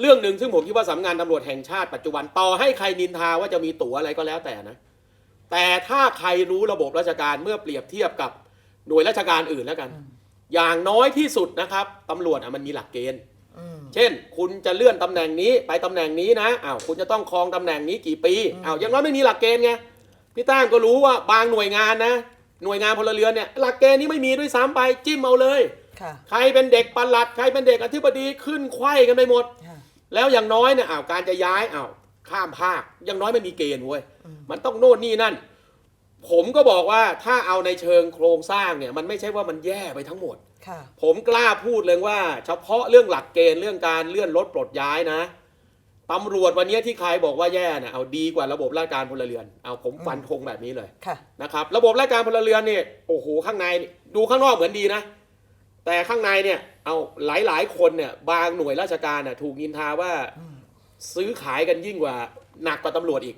เรื่องหนึ่งซึ่งผมคิดว่าสำนักงานตำรวจแห่งชาติปัจจุบันต่อให้ใครนินทาว่าจะมีตั๋วอะไรก็แล้วแต่นะ แต่ถ้าใครรู้ระบบราชการเมื่อเปรียบเทียบกับหน่วยราชการอื่นแล้วกัน อย่างน้อยที่สุดนะครับตำรวจอะมันมีหลักเกณฑ์อืมเช่น คุณจะเลื่อนตำแหน่งนี้ไปตำแหน่งนี้นะอ้าวคุณจะต้องครองตำแหน่งนี้กี่ปีอ้าวอยังน้อยไม่มีหลักเกณฑ์ไงพี่ตั้งก็รู้ว่าบางหน่วยงานนะหน่วยงานพลเรือนเนี่ยหลักเกณฑ์นี้ไม่มีด้วยซ้ำไปจิ้มเอาเลยค่ะใครเป็นเด็กปลัด ใครเป็นเด็กอธิบดีขึ้นไขว้กันไปหมดค่ะ แล้วอย่างน้อยเนี่ยอ้าวการจะย้ายอ้าวข้ามภาคอย่างน้อยไม่มีเกณฑ์เว้ยอืมมันต้องโน่นนี่นั่น ผมก็บอกว่าถ้าเอาในเชิงโครงสร้างเนี่ย มันไม่ใช่ว่ามันแย่ไปทั้งหมดค่ะผมกล้าพูดเลยว่า เฉพาะเรื่องหลักเกณฑ์เรื่องการเลื่อนรถปลดย้ายนะตำรวจวันนี้ที่ใครบอกว่าแย่เนี่ยเอาดีกว่าระบบราชการพลเรือน เอาผมฟันธงแบบนี้เลยค่ะนะครับ ระบบราชการพลเรือนเนี่ยโอ้โหข้างในนี่ดูข้างนอกเหมือนดีนะ แต่ข้างในเนี่ย เอาหลายๆ คนเนี่ย บางหน่วยราชการน่ะถูกนินทาว่าอืมซื้อขายกันยิ่งกว่าหนักกว่าตำรวจอีก